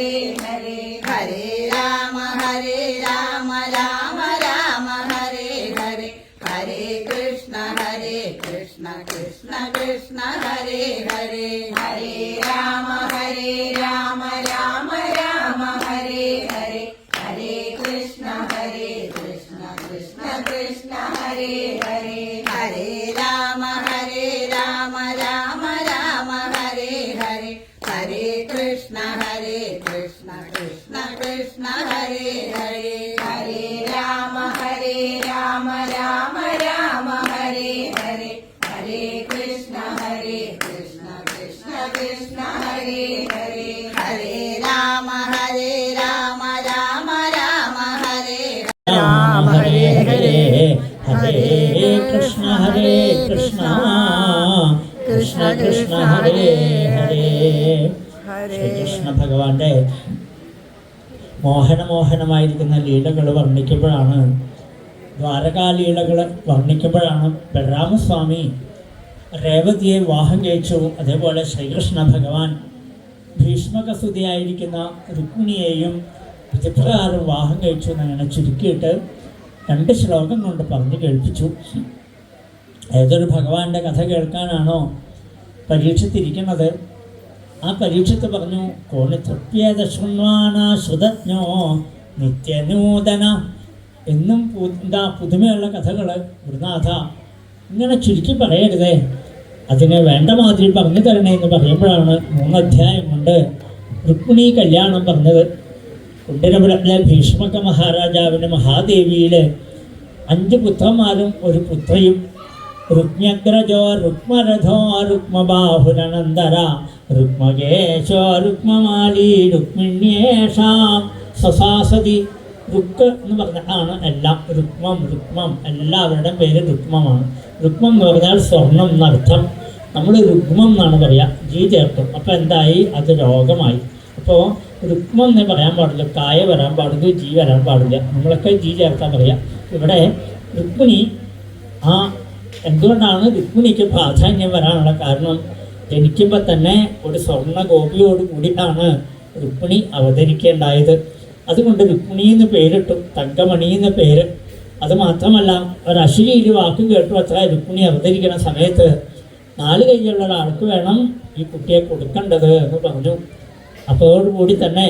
ഹരേ ഹരേ ഹരേ ഹരേ കൃഷ്ണ ഹരേ കൃഷ്ണ കൃഷ്ണ കൃഷ്ണ ഹരേ ഹരേ ശ്രീകൃഷ്ണ ഭഗവാന്റെ മോഹനമോഹനമായിരിക്കുന്ന ലീലകൾ വർണിക്കുമ്പോഴാണ് ദ്വാരകാലീലകൾ വർണിക്കുമ്പോഴാണ് ബലരാമസ്വാമി രേവതിയെ വിവാഹം കഴിച്ചു. അതേപോലെ ശ്രീകൃഷ്ണ ഭഗവാൻ ഭീഷ്മകസുതിയായിരിക്കുന്ന രുക്മിണിയെയും വിധിപ്രകാരം വിവാഹം കഴിച്ചു എന്നങ്ങനെ ചുരുക്കിയിട്ട് രണ്ട് ശ്ലോകം കൊണ്ട് പറഞ്ഞു കേൾപ്പിച്ചു. ഏതൊരു ഭഗവാന്റെ കഥ കേൾക്കാനാണോ പരീക്ഷത്തിരിക്കുന്നത്? ആ പരീക്ഷത്ത് പറഞ്ഞു കോണി തൃപ്യേത ശൃണ്വാണ ശ്രുതജ്ഞോ നിത്യനൂതന എന്നും എന്താ പുതുമയുള്ള കഥകൾ ഗുരുനാഥ ഇങ്ങനെ ചുരുക്കി പറയരുതേ. അതിനെ വേണ്ട മാതിരി പറഞ്ഞു തരണേ എന്ന് പറയുമ്പോഴാണ് മൂന്നധ്യായം കൊണ്ട് രുക്മിണി കല്യാണം പറഞ്ഞത്. കുണ്ടിരപുരത്തിലെ ഭീഷ്മക മഹാരാജാവിന്റെ മഹാദേവിയിലെ അഞ്ച് പുത്രന്മാരും ഒരു പുത്രയും. രുക്മ്യഗ്രജോ രുക്മരഥോ രുക്മബാഹുരനന്ദര രുക്മകേശോ രുക്മമാലി രുക്മിണ്യേഷാം സസാസതി രുക്ക് എന്ന് പറഞ്ഞാണ് എല്ലാം. രുക്മം രുക്മം എല്ലാവരുടെയും പേര് രുക്മമാണ്. രുക്മം എന്ന് പറഞ്ഞാൽ സ്വർണം എന്നർത്ഥം നമ്മൾ രുക്മം എന്നാണ് പറയുക ജി ചേർക്കും അപ്പോൾ എന്തായി? അത് രോഗമായി. അപ്പോൾ രുക്മം എന്നേ പറയാൻ പാടില്ല കായ വരാൻ പാടില്ല ജി വരാൻ പാടില്ല. നമ്മളൊക്കെ ജി ചേർക്കാൻ പറയാം. ഇവിടെ രുക്മിണി ആ എന്തുകൊണ്ടാണ് രുക്മിണിക്ക് പ്രാധാന്യം വരാനുള്ള കാരണം? ജനിക്കുമ്പോൾ തന്നെ ഒരു സ്വർണ ഗോപിയോട് കൂടിയാണ് രുക്മിണി അവതരിക്കേണ്ടായത്. അതുകൊണ്ട് രുക്മിണി എന്ന് പേരിട്ടു തങ്കമണി എന്ന പേര്. അത് മാത്രമല്ല ഒരു അശ്ലീല വാക്ക് കേട്ടു അത്ര രുക്മിണി അവതരിക്കുന്ന സമയത്ത് നാല് കൈയുള്ള ഒരാൾക്ക് വേണം ഈ കുട്ടിയെ കൊടുക്കേണ്ടത് എന്ന് പറഞ്ഞു. അതോടുകൂടി തന്നെ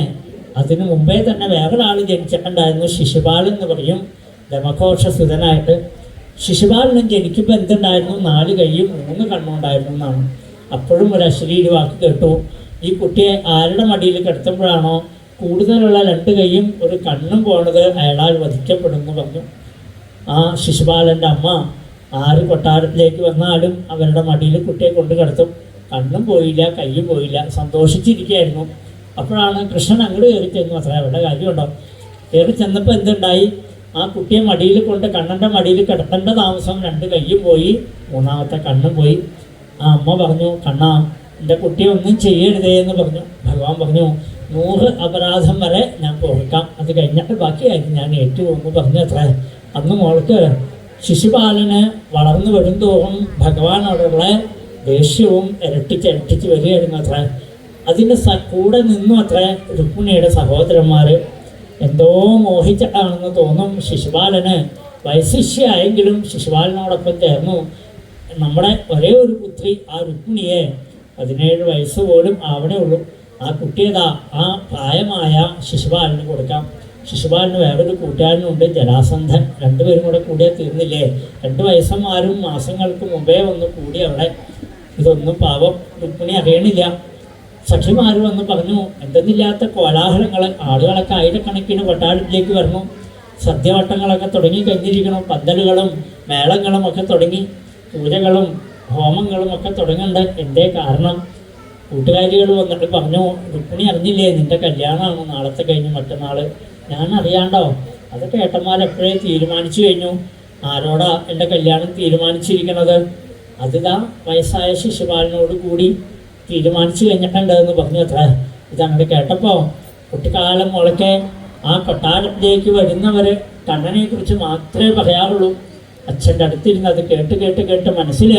അതിനു മുമ്പേ തന്നെ വേറെ വേറൊരാൾ ജനിച്ചിട്ടുണ്ടായിരുന്നു ശിശുപാൽ എന്ന് പറയും. ദമഘോഷസുതനായിട്ട് ശിശുപാലിനും ജനിക്കുമ്പോൾ എന്തുണ്ടായിരുന്നു നാല് കൈയും മൂന്ന് കണ്ണുണ്ടായിരുന്നു എന്നാണ്. അപ്പോഴും ഒരു അശ്ലീല വാക്ക് കേട്ടു. ഈ കുട്ടിയെ ആരുടെ മടിയിൽ കിടത്തുമ്പോഴാണോ കൂടുതലുള്ള രണ്ട് കൈയും ഒരു കണ്ണും പോണത് അയാളാൽ വധിക്കപ്പെടുന്നു പറഞ്ഞു. ആ ശിശുപാലന്റെ അമ്മ ആറ് കൊട്ടാരത്തിലേക്ക് വന്നാലും അവരുടെ മടിയിൽ കുട്ടിയെ കൊണ്ട് കിടത്തും. കണ്ണും പോയില്ല കയ്യും പോയില്ല. സന്തോഷിച്ചിരിക്കുകയായിരുന്നു. അപ്പോഴാണ് കൃഷ്ണൻ അങ്ങോട്ട് കയറി ചെന്നു അത്ര അവരുടെ കാര്യമുണ്ടോ? കയറി ചെന്നപ്പോൾ എന്തുണ്ടായി? ആ കുട്ടിയെ മടിയിൽ കൊണ്ട് കണ്ണന്റെ മടിയിൽ കിടത്തേണ്ട താമസം രണ്ട് കയ്യും പോയി മൂന്നാമത്തെ കണ്ണും പോയി. ആ അമ്മ പറഞ്ഞു കണ്ണാ എന്റെ കുട്ടിയെ ഒന്നും ചെയ്യരുതേ എന്ന് പറഞ്ഞു. ഭഗവാൻ പറഞ്ഞു നൂറ് അപരാധം വരെ ഞാൻ പൊറുക്കാം. അത് കഴിഞ്ഞിട്ട് ബാക്കിയായിരിക്കും. ഞാൻ ഏറ്റുപോകുന്നു പറഞ്ഞു അത്ര. അന്ന് മോൾക്ക് ശിശുപാലന് വളർന്നു വരുംതോറും ഭഗവാനോടുള്ള ദേഷ്യവും ഇരട്ടിച്ച് ഇരട്ടിച്ച് വരികയായിരുന്നു അത്ര. അതിന്റെ സ കൂടെ നിന്നും അത്ര രുക്മിണിയുടെ സഹോദരന്മാർ എന്തോ മോഹിച്ചിട്ടാണെന്ന് തോന്നും ശിശുപാലന്. വയശിഷ്യായെങ്കിലും ശിശുപാലനോടൊപ്പം ചേർന്നു. നമ്മുടെ ഒരേ ഒരു പുത്രി ആ രുക്മിണിയെ പതിനേഴ് വയസ്സ് പോലും ആവണേ ഉള്ളൂ. ആ കുട്ടിയതാ? ആ പ്രായമായ ശിശുപാലന് കൊടുക്കാം. ശിശുപാലന് വേറൊരു കൂട്ടുകാരനുണ്ട് ജലാസന്ധൻ രണ്ടുപേരും കൂടെ കൂടിയാൽ തീർന്നില്ലേ? രണ്ട് വയസ്സന്മാരും മാസങ്ങൾക്ക് മുമ്പേ വന്ന് കൂടി അവിടെ. ഇതൊന്നും പാവം രുക്മിണി അറിയണില്ല. സഖിമാർ വന്ന് പറഞ്ഞു എന്തെന്നില്ലാത്ത കോലാഹലങ്ങൾ ആളുകളൊക്കെ ആയിരക്കണക്കിന് കൊട്ടാരത്തിലേക്ക് വരണം സദ്യവട്ടങ്ങളൊക്കെ തുടങ്ങി കഴിഞ്ഞിരിക്കണം പന്തലുകളും മേളങ്ങളും ഒക്കെ തുടങ്ങി. പൂജകളും ഹോമങ്ങളും ഒക്കെ തുടങ്ങേണ്ട എന്റെ കാരണം? കൂട്ടുകാരികൾ വന്നിട്ട് പറഞ്ഞു രുക്മിണി അറിഞ്ഞില്ലേ നിന്റെ കല്യാണമാണ്? നാളത്തെ കഴിഞ്ഞ് മറ്റന്നാൾ ഞാൻ അറിയാണ്ടോ? അതൊക്കെ ഏട്ടന്മാരെപ്പോഴേ തീരുമാനിച്ചു കഴിഞ്ഞു? ആരോടാ എന്റെ കല്യാണം തീരുമാനിച്ചിരിക്കണത്? അതിതാ വയസ്സായ ശിശുപാലനോട് കൂടി തീരുമാനിച്ചു കഴിഞ്ഞിട്ടുണ്ടെന്ന് പറഞ്ഞു അത്ര. ഇതങ്ങനെ കേട്ടപ്പോൾ കുട്ടിക്കാലം മുളക്കെ ആ കൊട്ടാരത്തിലേക്ക് വരുന്നവർ കണ്ണനെ കുറിച്ച് മാത്രമേ പറയാറുള്ളൂ. അച്ഛന്റെ അടുത്തിരുന്ന് അത് കേട്ട് കേട്ട് കേട്ട് മനസ്സിൽ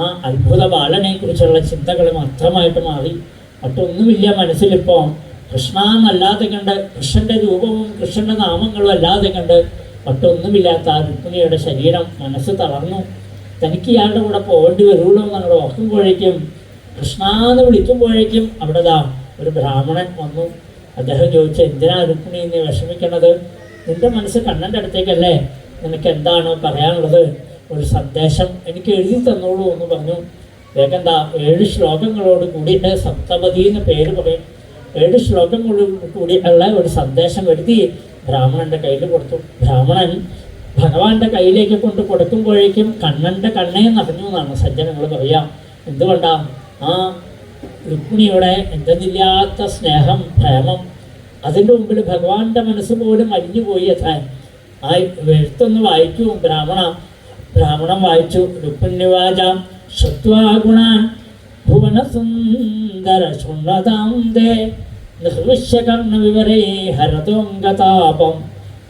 ആ അത്ഭുത ബാലനെ കുറിച്ചുള്ള ചിന്തകൾ മാത്രമായിട്ട് മാറി. മറ്റൊന്നുമില്ല മനസ്സിലിപ്പോൾ കൃഷ്ണ എന്നല്ലാതെ കണ്ട് കൃഷ്ണന്റെ രൂപവും കൃഷ്ണന്റെ നാമങ്ങളും അല്ലാതെ കണ്ട് മറ്റൊന്നുമില്ലാത്ത ആ രുക്മിണിയുടെ ശരീരം മനസ്സ് തളർന്നു. തനിക്ക് ഇയാളുടെ കൂടെ പോകേണ്ടി വരുള്ളൂ എന്നുള്ള ഓർക്കുമ്പോഴേക്കും കൃഷ്ണ എന്ന് വിളിക്കുമ്പോഴേക്കും അവിടെ ദാ ഒരു ബ്രാഹ്മണൻ വന്നു. അദ്ദേഹം ചോദിച്ചു എന്തിനാ രുക്മിണി നീ വിഷമിക്കണത്? നിന്റെ മനസ്സ് കണ്ണന്റെ അടുത്തേക്കല്ലേ? നിനക്ക് എന്താണ് പറയാനുള്ളത്? ഒരു സന്ദേശം എനിക്ക് എഴുതി തന്നോളൂ എന്ന് പറഞ്ഞു. വേഗം എന്താ ഏഴ് ശ്ലോകങ്ങളോട് കൂടിയിട്ട് സപ്തപതി എന്ന് പേര് പറയും. ഏഴ് ശ്ലോകങ്ങളോട് കൂടിയിട്ടുള്ള ഒരു സന്ദേശം എഴുതി ബ്രാഹ്മണന്റെ കയ്യിൽ കൊടുത്തു. ബ്രാഹ്മണൻ ഭഗവാന്റെ കയ്യിലേക്ക് കൊണ്ട് കൊടുക്കുമ്പോഴേക്കും കണ്ണന്റെ കണ്ണേ നിറഞ്ഞു എന്നാണ് സജ്ജനങ്ങൾ പറയാം. എന്തുകൊണ്ടാ? ആ രുക്മിണിയുടെ എന്തെന്നില്ലാത്ത സ്നേഹം പ്രേമം അതിന്റെ മുമ്പിൽ ഭഗവാന്റെ മനസ്സ് പോലും അലിഞ്ഞുപോയി. എത്താൻ ആ എഴുത്തൊന്ന് വായിച്ചു ബ്രാഹ്മണ ബ്രാഹ്മണം വായിച്ചു. രുക്മിണിവാചാം ശ്രുത്വാഗുണാൻ ഭുവനസുന്ദര ശുണ്ണതാന്തേ ദേ നിർവിശ്യകർണ വിവരേ ഹരതോങ്കതാപം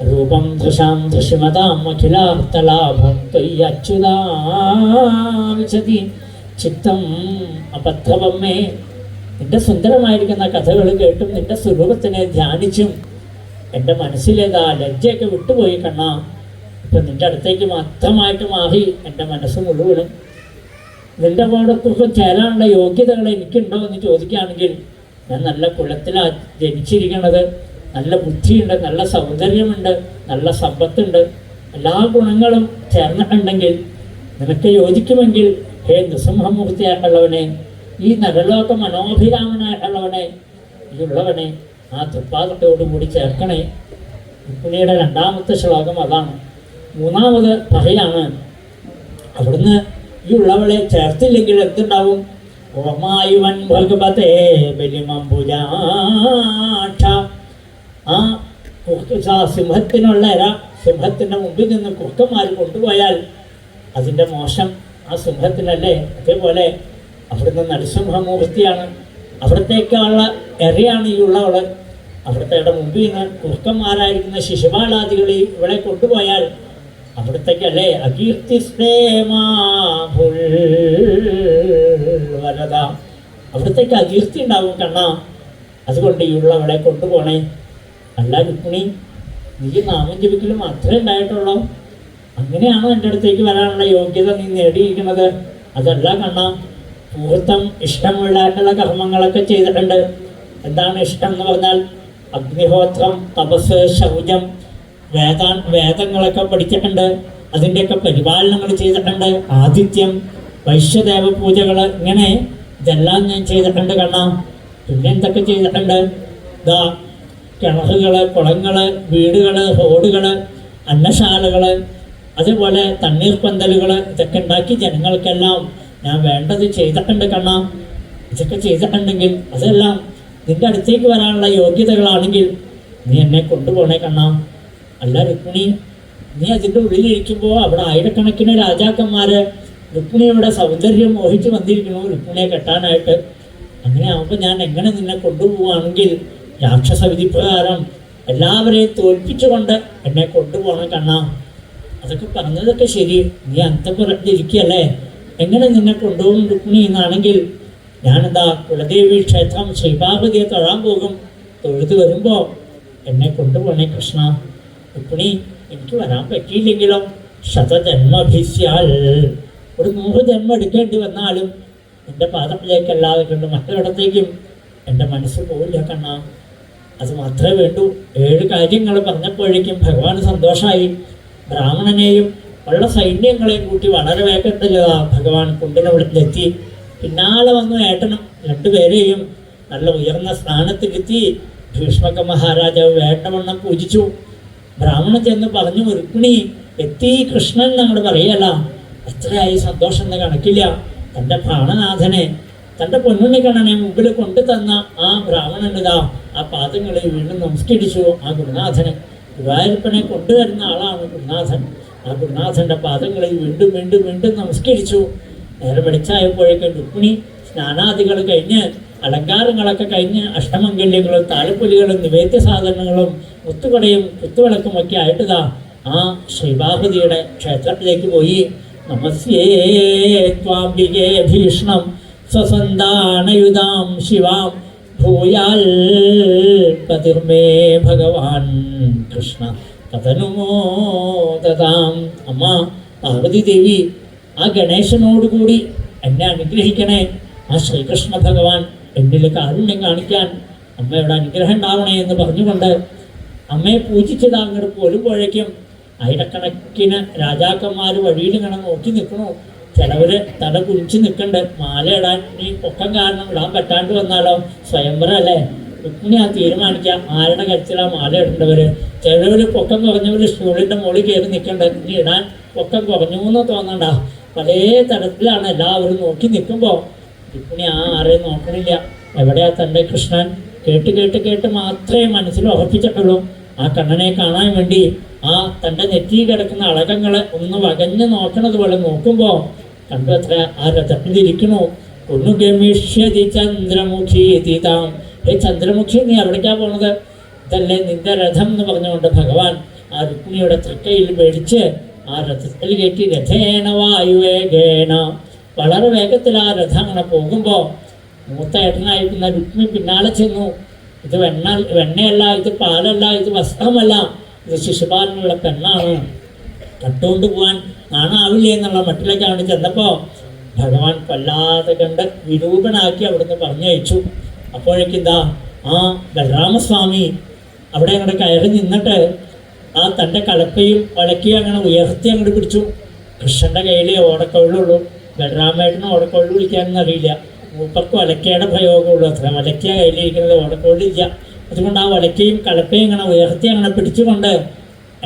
രൂപം ദൃശാം ദൃശ്യമതാം അഖിലാർത്ഥലാഭം ത്വയ്യച്യുതാവിശതി ചിത്തം അബദ്ധവമ്മേ നിന്റെ സുന്ദരമായിരിക്കുന്ന കഥകൾ കേട്ടും നിന്റെ സ്വരൂപത്തിനെ ധ്യാനിച്ചും എന്റെ മനസ്സിലേതാ ലജ്ജയൊക്കെ വിട്ടുപോയി കണ്ണാ. ഇപ്പം നിന്റെ അടുത്തേക്ക് മാത്രമായിട്ട് മാറി എന്റെ മനസ്സ് മുഴുവനും. നിന്റെ കൂടെ ചേരാനുള്ള യോഗ്യതകൾ എനിക്കുണ്ടോ എന്ന് ചോദിക്കുകയാണെങ്കിൽ ഞാൻ നല്ല കുലത്തിലാണ് ജനിച്ചിരിക്കുന്നത് നല്ല ബുദ്ധിയുണ്ട് നല്ല സൗന്ദര്യമുണ്ട് നല്ല സമ്പത്തുണ്ട്. എല്ലാ ഗുണങ്ങളും ചേർന്നിട്ടുണ്ടെങ്കിൽ നിനക്ക് യോജിക്കുമെങ്കിൽ ഹേ നൃസിംഹമൂർത്തിയായിട്ടുള്ളവനെ ഈ നരലോക മനോഭിരാമനായിട്ടുള്ളവനെ ഈ ഉള്ളവനെ ആ തൃപ്പാദത്തോടുകൂടി ചേർക്കണേ. രുക്മിണിയുടെ രണ്ടാമത്തെ ശ്ലോകം അതാണ്. മൂന്നാമത് പറയാണ് അവിടുന്ന് ഈ ഉള്ളവളെ ചേർത്തില്ലെങ്കിൽ എന്തുണ്ടാവും? ഓമായുവൻ ഭഗവതേ ബലിമംബുജാക്ഷ ആ സിംഹത്തിനുള്ള സിംഹത്തിന്റെ മുമ്പിൽ നിന്ന് കുർക്കന്മാർ കൊണ്ടുപോയാൽ അതിന്റെ മോശം ആ സിംഹത്തിനല്ലേ അതേപോലെ അവിടുന്ന് നരസിംഹമൂർത്തിയാണ്. അവിടത്തേക്കുള്ള എറിയാണ് ഈ ഉള്ളവൾ അവിടുത്തെ മുമ്പിൽ നിന്ന് കുർക്കന്മാരായിരിക്കുന്ന ശിശുപാലാദികൾ ഇവിടെ കൊണ്ടുപോയാൽ അവിടത്തേക്കല്ലേ? അകീർത്തി വരത അവിടത്തേക്ക് അകീർത്തി ഉണ്ടാവും കണ്ണ. അതുകൊണ്ട് ഈ ഉള്ളവളെ കൊണ്ടുപോണേ. അല്ല രുക്മിണി നീ നാമം ജപിക്കലും മാത്രമേ ഉണ്ടായിട്ടുള്ളൂ. അങ്ങനെയാണോ എന്റെ അടുത്തേക്ക് വരാനുള്ള യോഗ്യത നീ നേടിയിരിക്കുന്നത്. അതല്ല കണ്ണ മുഹൂർത്തം ഇഷ്ടമുള്ളതായിട്ടുള്ള കർമ്മങ്ങളൊക്കെ ചെയ്തിട്ടുണ്ട്. എന്താണ് ഇഷ്ടം എന്ന് പറഞ്ഞാൽ അഗ്നിഹോത്രം തപസ് ശൗചം വേദാ വേദങ്ങളൊക്കെ പഠിച്ചിട്ടുണ്ട്. അതിന്റെയൊക്കെ പരിപാലനങ്ങൾ ചെയ്തിട്ടുണ്ട്. ആദിത്യം വൈശ്യദേവ പൂജകൾ ഇങ്ങനെ ഇതെല്ലാം ഞാൻ ചെയ്തിട്ടുണ്ട് കണ്ണ. പിന്നെ എന്തൊക്കെ ചെയ്തിട്ടുണ്ട്? ഇതാ കിണറുകൾ കുളങ്ങൾ വീടുകൾ റോഡുകൾ അന്നശാലകൾ അതേപോലെ തണ്ണീർപ്പന്തലുകൾ ഇതൊക്കെ ഉണ്ടാക്കി ജനങ്ങൾക്കെല്ലാം ഞാൻ വേണ്ടത് ചെയ്തിട്ടുണ്ട് കണ്ണാം. ഇതൊക്കെ ചെയ്തിട്ടുണ്ടെങ്കിൽ അതെല്ലാം നിന്റെ അടുത്തേക്ക് വരാനുള്ള യോഗ്യതകളാണെങ്കിൽ നീ എന്നെ കൊണ്ടുപോണേ കണ്ണാം. അല്ല രുക്മിണി നീ അതിന്റെ ഉള്ളിലിരിക്കുമ്പോൾ അവിടെ ആയിരക്കണക്കിന് രാജാക്കന്മാര് രുക്മിണിയുടെ സൗന്ദര്യം മോഹിച്ച് വന്നിരിക്കുന്നു രുക്മിണിയെ കെട്ടാനായിട്ട്. അങ്ങനെ ആകുമ്പോൾ ഞാൻ എങ്ങനെ നിന്നെ കൊണ്ടുപോവുകയാണെങ്കിൽ രാക്ഷസ വിധിപ്രകാരം എല്ലാവരെയും തോൽപ്പിച്ചുകൊണ്ട് എന്നെ കൊണ്ടുപോകണം കണ്ണ. അതൊക്കെ പറഞ്ഞതൊക്കെ ശരി. നീ അന്തപുരത്തിരിക്കുകയല്ലേ എങ്ങനെ നിന്നെ കൊണ്ടുപോകും രുക്മിണി എന്നാണെങ്കിൽ ഞാനെന്താ കുലദേവി ക്ഷേത്രം ശ്രീപാർവതിയെ തൊഴാൻ പോകും? തൊഴുത് വരുമ്പോൾ എന്നെ കൊണ്ടുപോകണേ കൃഷ്ണ. രുക്മിണി എനിക്ക് വരാൻ പറ്റിയില്ലെങ്കിലോ? ശതജന്മഭിസ്യാൽ ഒരു നൂറ് ജന്മം എടുക്കേണ്ടി വന്നാലും എന്റെ പാദത്തിലേക്കല്ലാതെ കണ്ട് മറ്റൊരിടത്തേക്കും എന്റെ മനസ്സ് പോവില്ല കണ്ണ. അത് മാത്രമേ വേണ്ടൂ. ഏഴ് കാര്യങ്ങൾ പറഞ്ഞപ്പോഴേക്കും ഭഗവാൻ സന്തോഷമായി ബ്രാഹ്മണനെയും ഉള്ള സൈന്യങ്ങളെയും കൂട്ടി വളരെ വേഗത്തിൽ ഭഗവാൻ കുണ്ടിനവിടത്തിലെത്തി പിന്നാലെ വന്നു ഏട്ടനും രണ്ടുപേരെയും നല്ല ഉയർന്ന സ്ഥാനത്തിലെത്തി. ഭീഷ്മക മഹാരാജാവ് വേട്ടവണ്ണം പൂജിച്ചു. ബ്രാഹ്മണൻ ചെന്ന് പറഞ്ഞു രുക്മിണി എത്തി കൃഷ്ണൻ എന്നങ്ങോട് പറയല്ല എത്രയായി സന്തോഷം എന്ന് കണക്കില്ല. തന്റെ പ്രാണനാഥനെ തന്റെ പൊന്നുണ്ണിക്കണ്ണനെ മുമ്പിൽ കൊണ്ടു തന്ന ആ ബ്രാഹ്മണനിതാ ആ പാദങ്ങളിൽ വീണ്ടും നമസ്കരിച്ചു ആ ഗുരുനാഥനെ. ഗുരുവായൂരപ്പനെ കൊണ്ടുവരുന്ന ആളാണ് ഗുരുനാഥൻ. ആ ഗുരുനാഥന്റെ പാദങ്ങളിൽ വീണ്ടും വീണ്ടും വീണ്ടും നമസ്കരിച്ചു. നേരെ വെളിച്ചായപ്പോഴേക്കും രുക്മിണി സ്നാനാദികൾ കഴിഞ്ഞ് അലങ്കാരങ്ങളൊക്കെ കഴിഞ്ഞ് അഷ്ടമംഗല്യങ്ങളും താലപ്പൊലികളും നിവേദ്യ സാധനങ്ങളും മുത്തുകടയും ഒക്കെ ആയിട്ടിതാ ആ ശ്രീബാഹുതിയുടെ ക്ഷേത്രത്തിലേക്ക് പോയി. നമസ്യേ ത്വാംബികേ ഭീഷണം സ്വസന്താനയുതാം ശിവാം ഭൂയാൽ പതിർമേ ഭഗവാൻ കൃഷ്ണ. തദനുമോദതാം അമ്മ പാർവതി ദേവി ആ ഗണേശനോടുകൂടി എന്നെ അനുഗ്രഹിക്കണേ. ആ ശ്രീകൃഷ്ണ ഭഗവാൻ എന്നിൽ കാരുണ്യം കാണിക്കാൻ അമ്മയുടെ അനുഗ്രഹം ഉണ്ടാവണേ എന്ന് പറഞ്ഞുകൊണ്ട് അമ്മയെ പൂജിച്ചത് അങ്ങോട്ട് പോഴേക്കും ആയിരക്കണക്കിന് രാജാക്കന്മാർ വഴിയിൽ ഇങ്ങനെ നോക്കി നിൽക്കണു. ചിലവര് തല കുഴിച്ചു നിൽക്കണ്ട് മാല ഇടാൻ ഈ പൊക്കം കാരണം ഇടാൻ പറ്റാണ്ട് വന്നാലോ? സ്വയംവരം അല്ലേ ആ തീരുമാനിക്കാം. ആരുടെ കരുത്തിലാ മാല ഇടേണ്ടവര്? ചിലവര് പൊക്കം കുറഞ്ഞവര് സ്റ്റൂളിന്റെ മുകളിൽ കയറി നിൽക്കണ്ട് ഇനി ഇടാൻ പൊക്കം കുറഞ്ഞു എന്ന് തോന്നണ്ട. പല തരത്തിലാണ് എല്ലാവരും നോക്കി നിൽക്കുമ്പോൾ ഇപ്പണി ആ ആരെയും നോക്കണില്ല. എവിടെയാ തന്റെ കൃഷ്ണൻ? കേട്ട് കേട്ട് കേട്ട് മാത്രമേ മനസ്സിൽ ഉറപ്പിച്ചിട്ടുള്ളൂ. ആ കണ്ണനെ കാണാൻ വേണ്ടി ആ തന്റെ നെറ്റി കിടക്കുന്ന അളകങ്ങളെ ഒന്ന് വകഞ്ഞ് നോക്കണത് പോലെ നോക്കുമ്പോൾ കണ്ടു അത്ര ആ രഥത്തിലിരിക്കണു ഒന്ന് ഗമിഷ്യതി ചന്ദ്രമുഖി തീതാം ഏ ചന്ദ്രമുഖി നീ അവിടേക്കാ പോണത്? ഇതല്ലേ നിന്റെ രഥം എന്ന് പറഞ്ഞുകൊണ്ട് ഭഗവാൻ ആ രുക്മിണിയുടെ തൃക്കയിൽ മേടിച്ച് ആ രഥത്തിൽ കയറ്റി രഥേണ വായുവേഗേന വളരെ വേഗത്തിൽ ആ രഥം അങ്ങനെ പോകുമ്പോൾ മൂത്ത ഏട്ടനായിരിക്കുന്ന രുക്മി പിന്നാലെ ചെന്നു. ഇത് വെണ്ണ വെണ്ണയല്ല ഇത് പാലല്ല ഇത് വസ്ത്രമല്ല ഇത് ശിശുപാലനുള്ള പെണ്ണാണ്. കട്ടുകൊണ്ട് പോകാൻ നാണാവില്ല എന്നുള്ള മട്ടിലേക്കാണ് ചെന്നപ്പോൾ ഭഗവാൻ വല്ലാതെ കണ്ട് വിരൂപനാക്കി അവിടുന്ന് പറഞ്ഞയച്ചു. അപ്പോഴേക്കെന്താ ആ ബലരാമസ്വാമി അവിടെ അങ്ങോട്ട് കയറി നിന്നിട്ട് ആ തന്റെ കലപ്പയും വളക്കി അങ്ങനെ ഉയർത്തി അങ്ങോട്ട് പിടിച്ചു. കൃഷ്ണന്റെ കയ്യിലേ ഓടക്കൊള്ളുള്ളൂ. ബലരാമേട്ടന് ഓടക്കൊള്ളു വിളിക്കാനൊന്നും അറിയില്ല. മൂപ്പർക്ക് ഒലക്കയുടെ പ്രയോഗമുള്ളൂ. അത്ര വലക്കിയ കയ്യിലിരിക്കുന്നത് ഓടക്കൊള്ളില്ല. അതുകൊണ്ട് ആ വലക്കയും കലപ്പയും ഇങ്ങനെ ഉയർത്തി അങ്ങനെ പിടിച്ചുകൊണ്ട്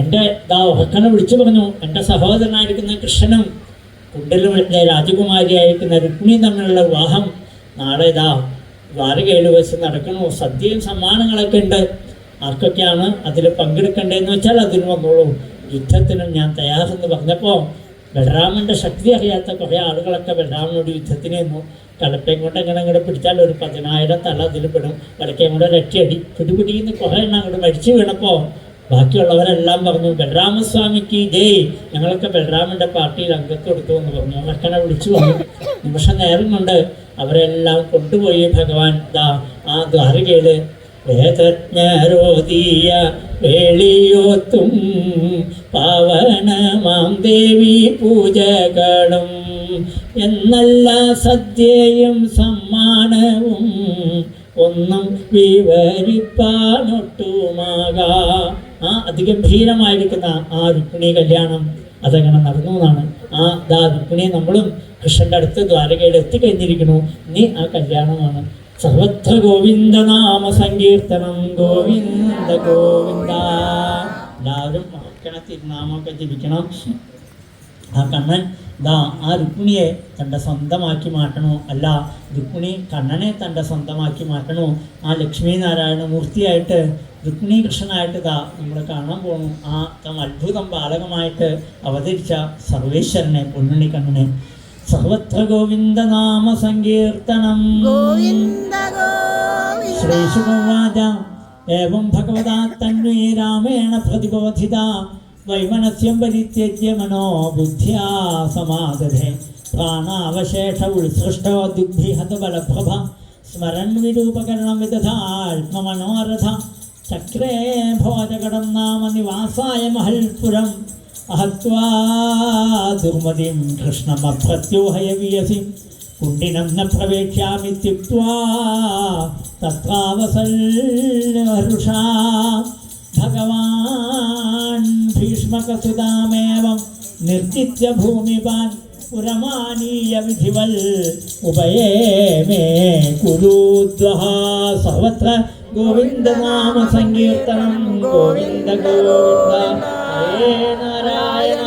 എന്റെ ദാ ഉറക്കനെ വിളിച്ചു പറഞ്ഞു. എന്റെ സഹോദരനായിരിക്കുന്ന കൃഷ്ണനും കുണ്ടലുമിലെ രാജകുമാരിയായിരിക്കുന്ന രുക്മിണിയും തമ്മിലുള്ള വിവാഹം നാളെ ഇതാ ദ്വാരകയിൽ വെച്ച് നടക്കണു. സദ്യയും സമ്മാനങ്ങളൊക്കെ ഉണ്ട്. ആർക്കൊക്കെയാണ് അതിൽ പങ്കെടുക്കേണ്ടതെന്ന് വെച്ചാൽ അതിന് വന്നോളൂ. യുദ്ധത്തിനും ഞാൻ തയ്യാറെന്ന് പറഞ്ഞപ്പോൾ ബലരാമന്റെ ശക്തി അറിയാത്ത കുറേ ആളുകളൊക്കെ ബലരാമനോട് യുദ്ധത്തിന് നിന്നു കലപ്പയും കൊണ്ട് എങ്ങനെ അങ്ങോട്ട് പിടിച്ചാൽ ഒരു പതിനായിരം തല അതിൽ പെടും. വലക്കയും കൂടെ പിടിപിടിയിൽ നിന്ന് കുറേ എണ്ണം അങ്ങോട്ട് മരിച്ചു വീണപ്പോൾ ബാക്കിയുള്ളവരെല്ലാം പറഞ്ഞു ബലരാമസ്വാമിക്ക് ജയ് ഞങ്ങളൊക്കെ ബലരാമന്റെ പാർട്ടിയിൽ അംഗത്വം എന്ന് പറഞ്ഞു. അവരക്കനെ വിളിച്ചു വന്നു. നിമിഷം നേരം കൊണ്ട് അവരെല്ലാം കൊണ്ടുപോയി ഭഗവാൻ. ദാ ആ ദ്വാരകയിൽ വേദജ്ഞരോതീയ വേളിയോത്തും പാവനമാം ദേവി പൂജകളും എന്നല്ല സദ്യയും സമ്മാനവും ഒന്നും വിവരിപ്പാനൊട്ടുമാകാ. ആ അതിഗംഭീരമായിരിക്കുന്ന ആ രുക്മിണി കല്യാണം അതങ്ങനെ നടന്നു എന്നാണ്. ആ ദാ രുക്മിണി നമ്മളും കൃഷ്ണന്റെ അടുത്ത് ദ്വാരകയിൽ എത്തിക്കഴിഞ്ഞിരിക്കുന്നു. നീ ആ കല്യാണമാണ്. സർവത്ര ഗോവിന്ദ നാമ സങ്കീർത്തനം. ഗോവിന്ദ ഗോവിന്ദ. എല്ലാവരും മറക്കണ തിരുനാമൊക്കെ ജപിക്കണം. ആ കണ്ണൻ ദാ ആ രുക്മിണിയെ തന്റെ സ്വന്തമാക്കി മാറ്റണോ? അല്ല രുക്മിണി കണ്ണനെ തന്റെ സ്വന്തമാക്കി മാറ്റണോ? ആ ലക്ഷ്മി നാരായണ മൂർത്തിയായിട്ട് രുക്മിണി കൃഷ്ണനായിട്ട് ദാ നമ്മൾ കാണാൻ പോകണം ആ തം അത്ഭുതം ബാലകമായിട്ട് അവതരിച്ച സർവേശ്വരനെ പൊന്നുണ്ണി കണ്ണനെ സർവത്ര ഗോവിന്ദ നാമ സങ്കീർത്തനം. ശ്രീശുഭവാച ഏവം ഭഗവതാ തന്വേ രാമേണ പ്രതിബോധിത. വൈമനസ്യം പരിത്യജ്യ മനോബുദ്ധ്യാ സമാഗതേ പ്രാണാവശേഷ ഉത്സൃഷ്ടോ ദിഗ്ഭിഹത ബലപ്രഭ സ്മരൺ വിരൂപകരണം വിദധാത്മമനോരഥ ചക്രേ ഭോജകടം നാമ നിവാസായ മഹൽപുരം. അഹത്വാ ദുർമതിം കൃഷ്ണം അപ്രത്യൂഹയ വിയസിം കുണ്ടിനം ന പ്രവേക്ഷ്യാമി ത്യക്വാ തത്രാവസൽ ഹരുഷാ भगवान् भीष्मकसुदामेवं निर्जित्य भूमिपान् पुरमानीयविधिवल् उभये मे कुरुद्वः। सर्वत्र गोविन्दनामसङ्कीर्तनं गोविन्द गोविन्द। हरे नारायण।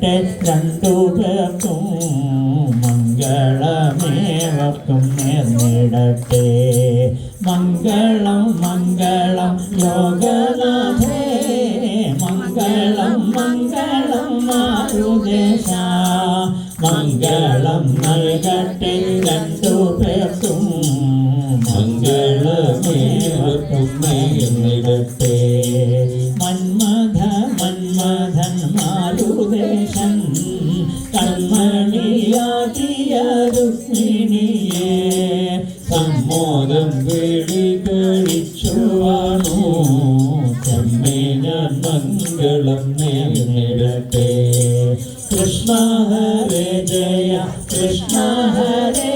നൽകട്ടെ രണ്ടു പേർക്കും മംഗളമേവർക്കും നേർന്നിടട്ടെ. മംഗളം മംഗളം ലോകനാഥേ. മംഗളം മംഗളം മാരുദേശ മംഗളം നൽകട്ടെ രണ്ടു പേർക്കും മംഗളമേവർക്കും നേരിടട്ടെ कृष्ण हरे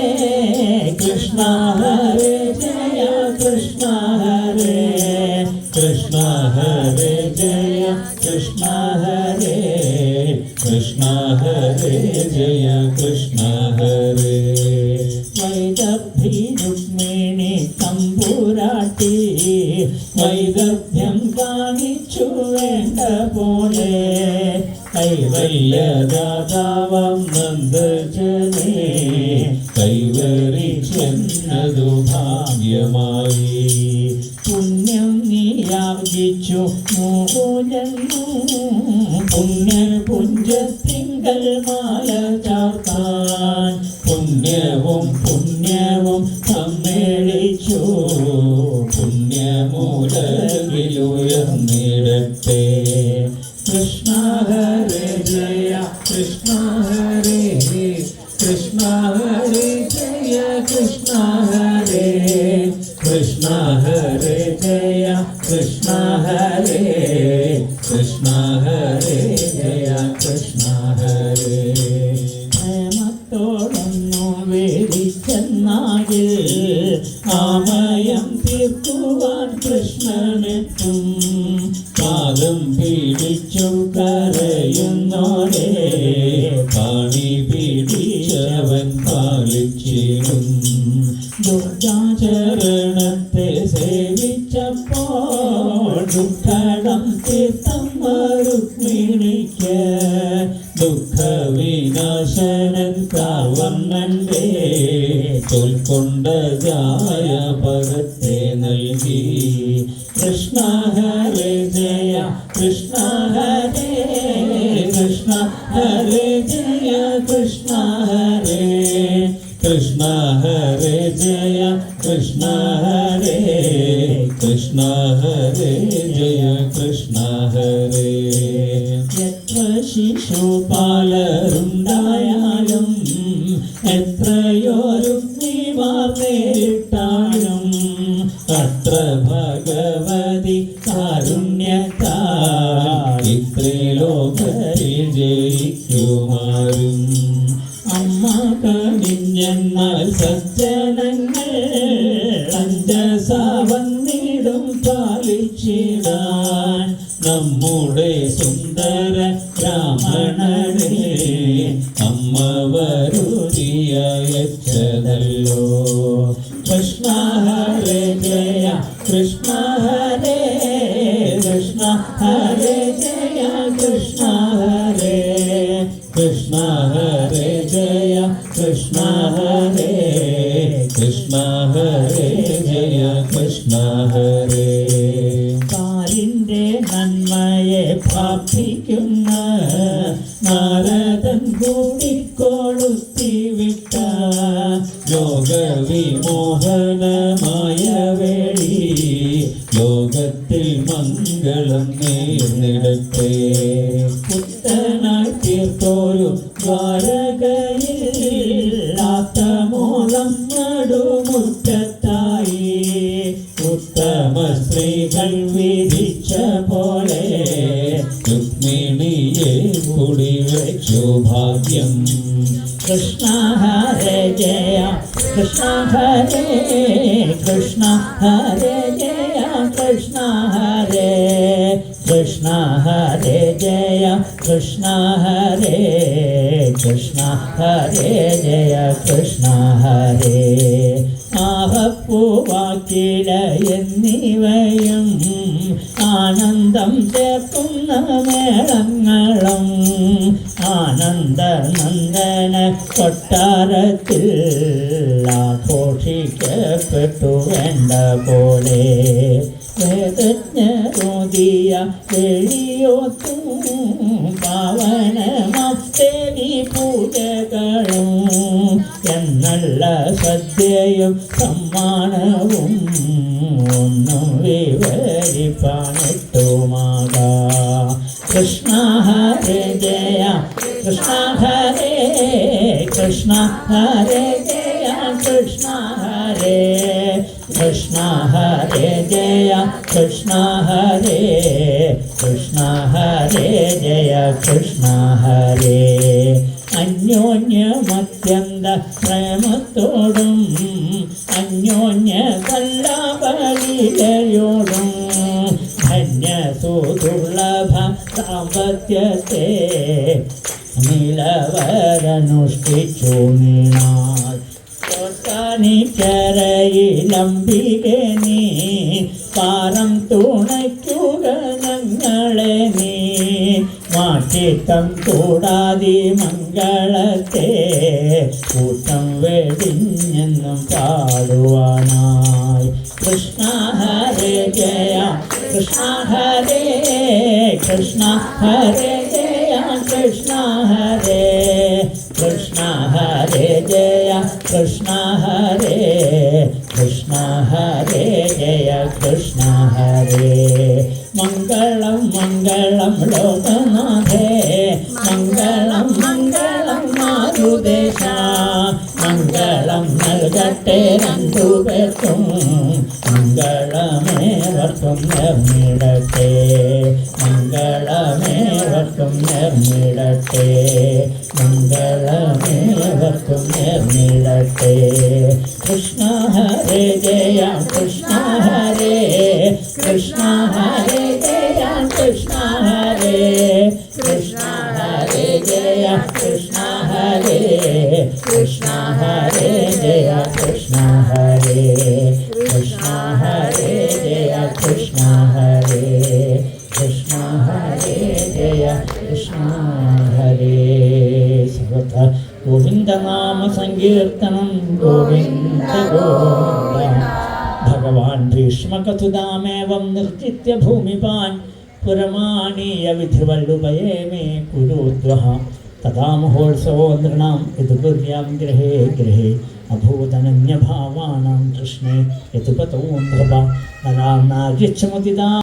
कृष्ण हरे, जय कृष्ण हरे। कृष्ण हरे, जय कृष्ण हरे। कृष्ण हरे, जय कृष्ण हरे। वैदभ्यी रुक्मिणी തമ്പൂരാട്ടി വൈദഭ്യം കാണിച്ചു വേണ്ട പോലെ കൈവല്യ ദാതാവാം നന്ദജനേ കൈവരി ചെന്നതു ഭാഗ്യമായി. പുണ്യം നീയാർജിച്ചു മോഹോജന്നു പുണ്യപുഞ്ചത്തിങ്കൽ മാല ചാർത്താൻ പുണ്യവും പുണ്യവും സമ്മേളിച്ചു പുണ്യമൂലകിലുയർന്നിടട്ടെ. Krishna സേവിച്ചപ്പോൾ ദുഃഖടം തീർത്ഥം രുക്മിണിക്ക് ദുഃഖ വിനാശനൻ കാർവണ്ണന്റെ തോൽക്കൊണ്ട ജായ പദത്തെ നൽകി. കൃഷ്ണ ഹരേ ജയ കൃഷ്ണ ഹരേ കൃഷ്ണ ഹരേ ജയ കൃഷ്ണ കൃഷ്ണ കൃഷ്ണ ഹരേ ജയ കൃഷ്ണ ഹരേ. എത്ര ശിശുപാലരുണ്ടായാലും എത്രയോ രുക്മിമാർ അത്ര ഭഗവതി കാരുണ്യത്താൽ ഇത്രലോകത്തിൽ ജയിക്കുമാരും അമ്മ കണിഞ്ഞെന്നാൽ സജ്ജനങ്ങൾ നമ്മുടെ സുന്ദര പ്രാർത്ഥിക്കുന്ന നാരദൻ കൂടിക്കൊളുത്തി വിട്ട ലോകവിമോഹനമായ വേളി ലോകത്തിൽ മംഗളം നേർന്നിടട്ടെ പുത്തനായി തീർത്തോരു ദ്വാരകയിൽ ആത്തമോളം നടുമുറ്റത്തായി ഉത്തമ സ്ത്രീകൾ വിധിച്ച വെച്ചു ഭാഗ്യം കൃഷ്ണ ഹരേ ജയ കൃഷ്ണ ഹരേ കൃഷ്ണ ഹരേ ജയ കൃഷ്ണ ഹരേ കൃഷ്ണ ഹരേ ജയ കൃഷ്ണ ഹരേ കൃഷ്ണ ഹരേ ജയ കൃഷ്ണ ഹരേ ആഹപ്പൂവാക്കിട എന്നിവയും ആനന്ദം ചേർക്കുന്ന മേളങ്ങളും ആനന്ദ നന്ദന കൊട്ടാരത്തിൽ ആഘോഷിക്കപ്പെട്ടു വേണ്ട പോലെ. വേദജ്ഞരോദിയ വെളിയോത്തും പാവനമാം ദേവി പൂജകളും. എന്നുള്ള സദ്യയും സമ്മാനവും ഒന്നും വിവരിപ്പാനെത്തുമാകാ കൃഷ്ണ ഹരേ ജയ കൃഷ്ണ ഹരേ കൃഷ്ണ ഹരേ ജയ കൃഷ്ണ ഹരേ. കൃഷ്ണ ഹരേ ജയ കൃഷ്ണ ഹരേ കൃഷ്ണ ഹരേ ജയ കൃഷ്ണ ഹരേ. അന്യോന്യമത്യന്ത പ്രേമത്തോടും അന്യോന്യ കല്ലാപലീലയോടും ധന്യസുദുർലഭ സാമ്പത്യത്തെ നിലവരനുഷ്ഠിച്ചു നീണാൾ ിക്കരയിലംബികെ നീ പാറം തുണയ്ക്കുക ഞങ്ങളെ നീ. മാറ്റിത്തം കൂടാതെ മംഗളത്തെ കൂട്ടം വെടിഞ്ഞെന്നും പാടുവാനായി. കൃഷ്ണ ഹരേ ജയ കൃഷ്ണ ഹരേ കൃഷ്ണ ഹരേ ജയ കൃഷ്ണ ഹരേ കൃഷ്ണ ഹരേ ജയ. കൃഷ്ണ ഹരേ കൃഷ്ണ ഹരേ ജയ കൃഷ്ണ ഹരേ മംഗളം മംഗളം ലോകനാഥേ നൽകട്ടെ രണ്ടുപേർക്കും മംഗളമേവർക്കും നിർമ്മിടട്ടെ. മംഗളമേവർക്കും നിർമ്മിടട്ടെ. മംഗളമേവർക്കും നിർമ്മിടട്ടെ. കൃഷ്ണ ഹരേ ജയ കൃഷ്ണ ഹരേ കൃഷ്ണ ഹരേ सुतामेवं निश्चित्य भूमिपान् पुरमाणीय विधिवल्लुभये मे कुरुद्वः तदा महोत्सवो नृणां यदुगुर्यां गृहे गृहे अभूतनन्यभावानां कृष्णे यतुपतो नृपा। नरां नार्यच्छमुदिता